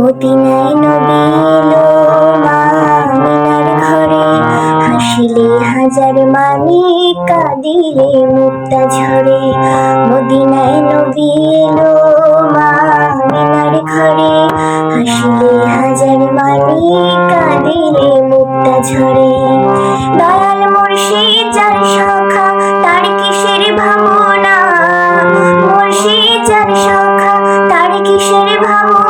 মদিনায় নবী ঘরে হাসিলে হাজার মানে কাঁদিলে মুক্তা ঝরে, মদিনায় নবী এলো মা মিনার ঘরে, হাসিলে হাজার মানে কাঁদিলে মুক্তা ঝরে দয়াল মুর্শিদ যার শাখা, তার কিসের ভাবনা? মুর্শিদ যার শাখা, তার কিসের ভাবনা?